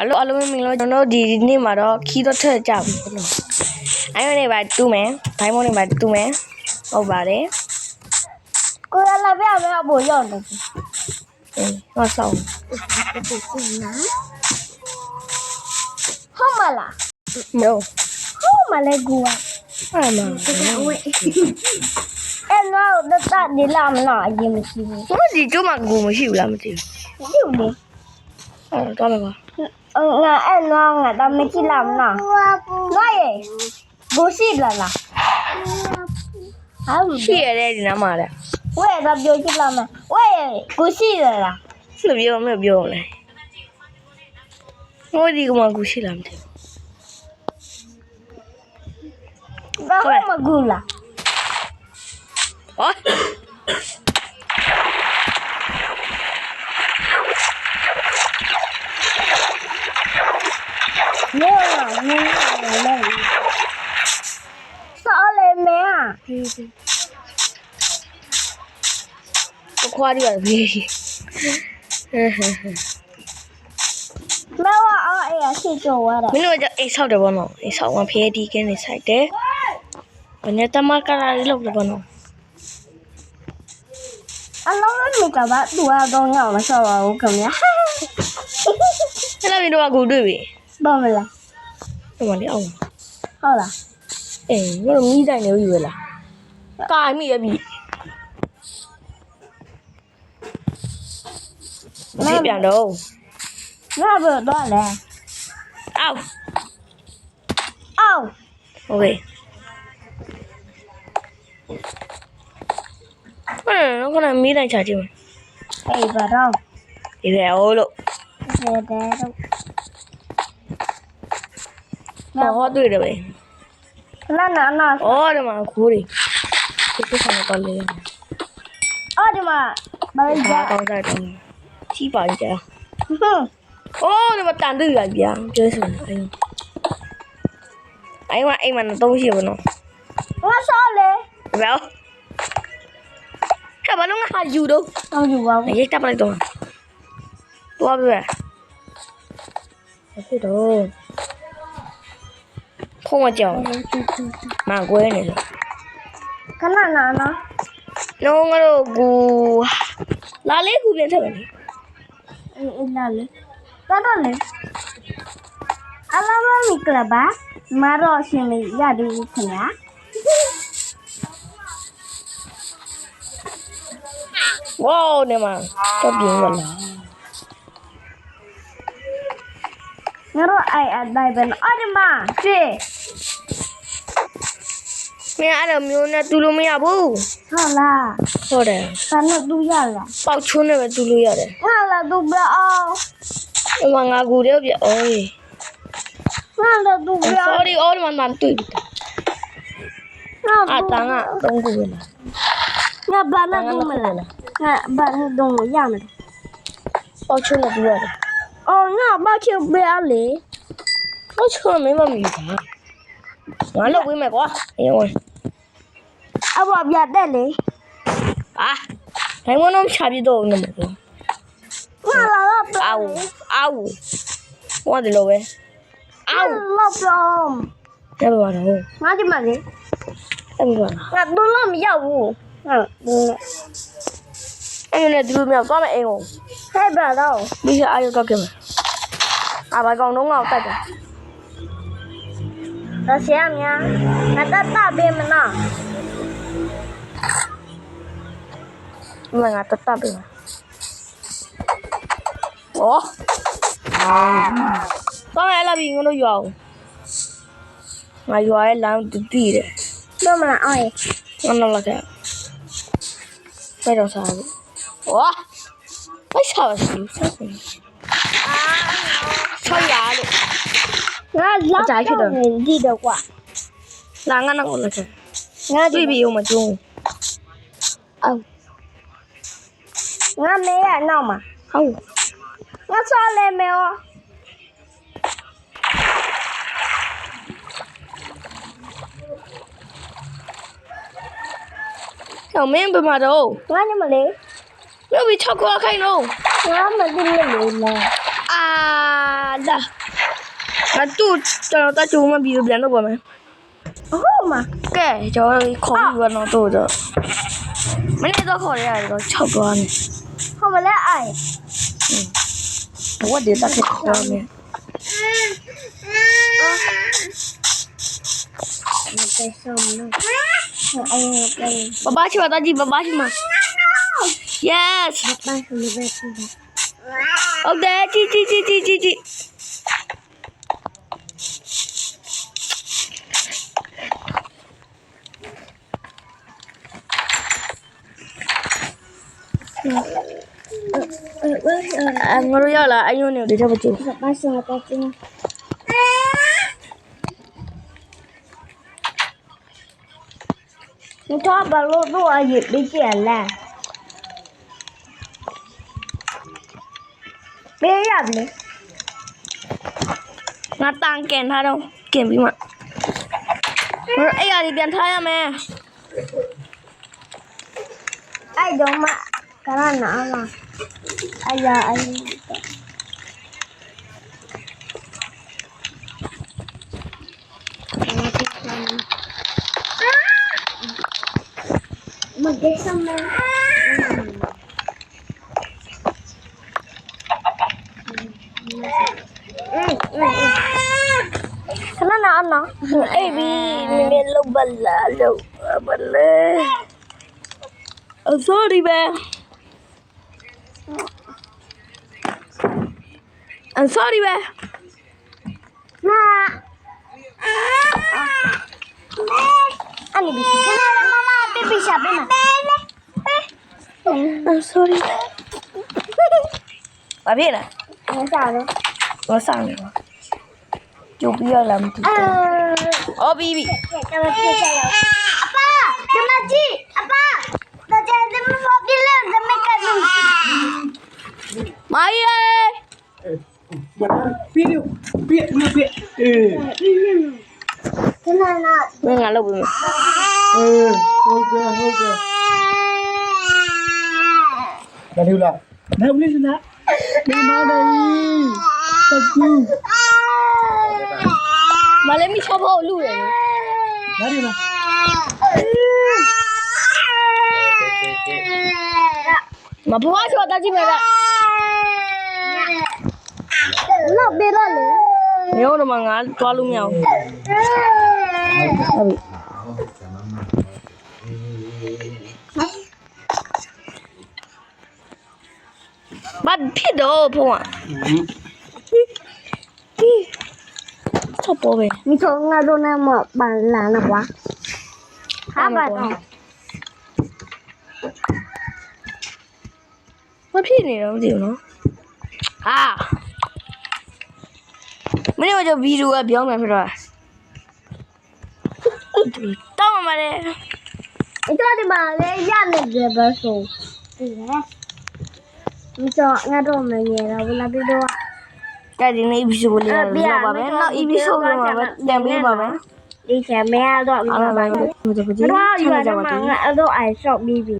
အလုံးအလုံးမင်္ဂလာကျွန်တော်တို့ဒီနေ့မှာတော့ခီးတော့ထက်ကြပြီဘလို့အဲ့ဒီနေ့ပါတူးမယ်ဘိုင်းမုံနေပါတူးမယ်ဟုတ်ပါတယ်ကိုရလာပြမယ်အဖို့ရောက်နေပြီအေးဟောဆောင်ဟုတ်မလား no ဟုတ်မလဲကူကအဲ့မှာအဲ့တော့တတဒီလာမလားအရင်မရှိဘူးဟိုဒီကျုံးမှာကိုမရှိဘူးလားမသိဘူးဒီလေအဲ့တော့မယ်ပါ ငါအဲ့တော့ငါတော့မကြည့်လာမလားငါရေဘူရှိလာလားဟာရှိရတဲ့ဒီနားမှာတဲ့ဝဲတော့ပြောကြည့်လာမဝဲဘူရှိလာလားမပြောမပြောလဲဟိုဒီကမှကိုရှိလားမသိဘူးဘာမှမကူလားဟော နေလားနေလားဆော်လေမဲอ่ะခွားရီပါပြီဟဲ့ဟဲ့ဟဲ့မဲဝအော်အေးအရှိကျော်ဝါတာမင်းတို့ကအိတ်ဆောက်တယ်ဘောနော်အိတ်ဆောက်မှဖျဲဒီကင်းနေဆိုင်တယ်ဘယ်နဲ့တမကရာလေးလောက်တယ်ဘောနော်အလုံးလုံးမိကပါသူကတော့ငေါ့မဆော့ပါဘူးခင်ဗျာအဲ့လိုမျိုးတော့ကိုတွေ့ပြီ Bọ́mọ̀lá. Bọ́mọ̀lá ọ̀la. Ọ̀la. Ẹ̀ wọ́n mi dà ní oyè la. Ká mi bị bi. bị ti đâu? nó Náà đó dọ́ọ̀lẹ́. Áw. Áw. Ok. Bueno, no con la mira, vào đâu? varón. Y veo lo. Veo lo. बहुत दूर है भाई ना ना ना और मां घूरी किसको खाने कर ले और मां भाई जा कौन सा आइटम छी पानी जा और मां तांदूर लग गया जैसे आई ai mà ai mà nó tôi chịu nó nó sao lệ vào các bạn nó hay dù đâu tao dù vào này các bạn tôi tôi về cái đồ န်းအိုးဒီမှာတန်တွေ့ရဗျာပြောစမ်းအဲ့အဲ့မအိမ်မှာတော့ရှိဘနော်ငါဆော့လေဘယ်ကဘာလုံးဟာယူတော့တော့ယူပါဘူးရိတ်တပ်လိုက်တော့တော့ပြဲဖြစ်တော့ဖုံးမကြောင်မကွဲနေလို့ခဏနာနာလုံးငါတို့ကူလာလေးကူပြန်ထက်ပဲလေအေးအေးလာလေကတော့လေအလားမမီကလဘာမတော့ရှင်မရသေးဘူးခင်ဗျာဝေါနေမှာတော့ပြင်းရလားငါတို့အိုင်အတိုင်းပဲအော်ဒီမှာရှေ့ မင်းအဲ့လိုမျိုးနဲ့တူလို့မရဘူးဟုတ်လားဟုတ်တယ်ဘာနဲ့တူရလားပေါက်ချုံးနဲ့ပဲတူလို့ရတယ်ငါလာတူပြအောင်အမငါကူတယ်ပြအော်ငါလာတူပြအောင် sorry all မန်တွေ့ပြီငါအတန်းကတော့ကူပဲလားငါဘာနဲ့တူမလားငါဘာနဲ့တူရမယ်ပေါက်ချုံးနဲ့တူရတယ်အော်ငါဘာချင်ပြလေပေါက်ချုံးမင်းမမီတာ ငါလောက်ဝေးမယ်ကွာအေးဝင်အဘပြတဲ့လေအာဘယ်မလုံးချပြတော့နေမှာကွာငါလာတော့ပြအောက်အောက်ဟောတယ်လို့ပဲအောက်လောက်ပြောင်းရပါတော့ငါဒီမှာလေအဲ့ဘာငါတူလို့မရောက်ဘူးဟုတ်ဘူးအဲ့နဲ့ဒီလိုမြောက်သွားမယ်အိမ်ကိုဟဲ့ဘာတော့ပြီးရအားရတော့ကြမယ်အာဘာကောင်တော့ငါ့ကိုတိုက်တယ် ဒါဆရာများငါတတ်တာပေးမနာမငါတတ်တပြီ။အော်။တော့လည်းလာပြီငါတို့ရွာအောင်။ငါရွာရဲ့လမ်းတူတည်တယ်တော့မလားအော်။ငါနောက်လာခဲ့။ပဲတော့စားဘူး။အော်။ဘာစားရစီစား nga lắp trái kia rồi đi đâu quá là nga nặng rồi kìa. Nga đi biểu mà chung. Ờ. Nga mẹ à nào mà? Không. Nga sao lên mẹ ô. Sao mẹ bị mà đâu. Nga nhưng mà lấy. Nó bị cho qua khai đâu. Nga mà đi lên mà à đã. Mà tu, cho nó ta chú mà bị đèn đâu mà. Oh mà, kệ cho khỏi à. vừa nó tu rồi. Mấy cái đó khỏi rồi, nó chọc luôn. Không phải lẽ ai. Ủa, để ta cái đó nè. Baba chima, daddy, baba chima. Yes. Baba chima, baba chima. Okay, chi chi chi chi chi chi. അങ്ങോട്ട് ചോള അയ്യോ എവിടെ പറ്റൂ 你抓把路路啊，也没捡嘞。别呀别，拿蛋给他喽，给不嘛？我说哎呀，你变态了没？哎，懂吗？cái là nó là bây giờ anh mình cái xong rồi Kenapa nak anak? Eh, bi, ni lo bala, lo bala. Oh, sorry, bang. sorry be. Ma. Hani bir kenara mama bir bir şey yapayım. I'm sorry. Va bene? Lo sanno. Lo sanno. Io violam tutto. Uh, oh, Bibi. Papà, dammi giù. Papà, sto cercando il mobile, dammi caduto. Maia! Eh. eh. ပြည့်ပြည့်ပြည့်အေးခဏနာငါလောက်ပြီအေးဟုတ်ကဲ့ဟုတ်ကဲ့ဘာလို့လဲနေဦးလေးစနာမိမနေတကူမလေးမချောဖို့လူရယ်ဘာလို့လဲမဘွားချောတကြည့်မယ်လား နောက်ပေးလိုက်လေမျိုးတော့မှငါသွားလို့မရဘူးဟုတ်ပြီဘာဖြစ်တော့ဖုန်းอ่ะချက်ပေါ်ပဲမိချုံငါတို့နဲ့မပန်လာနော်ကွာဟာပါတော့မဖြစ်နေတော့မသိဘူးနော်ဟာ မင်းတို့ကဗီဒီယိုကပြောင်းမှဖြစ်တော့တောင်းပါမယ်ဒီတော့ဒီမှာလေရနေတယ်ပဲဆိုဒီလေမိချုံငါတို့မငယ်တော့ဘူးလားပြီးတော့ကြိုက်တဲ့နေ့ episode လေးလောက်ပါမယ်နောက် episode မှာပဲပြန်ပေးပါမယ်ဒီချင်မဲတော့အားလုံးလိုက်ပါကြပါကြတော့ပါယူရကြတော့ပါငါအဲ့တော့အိုင်ရှော့ပြီးပြီ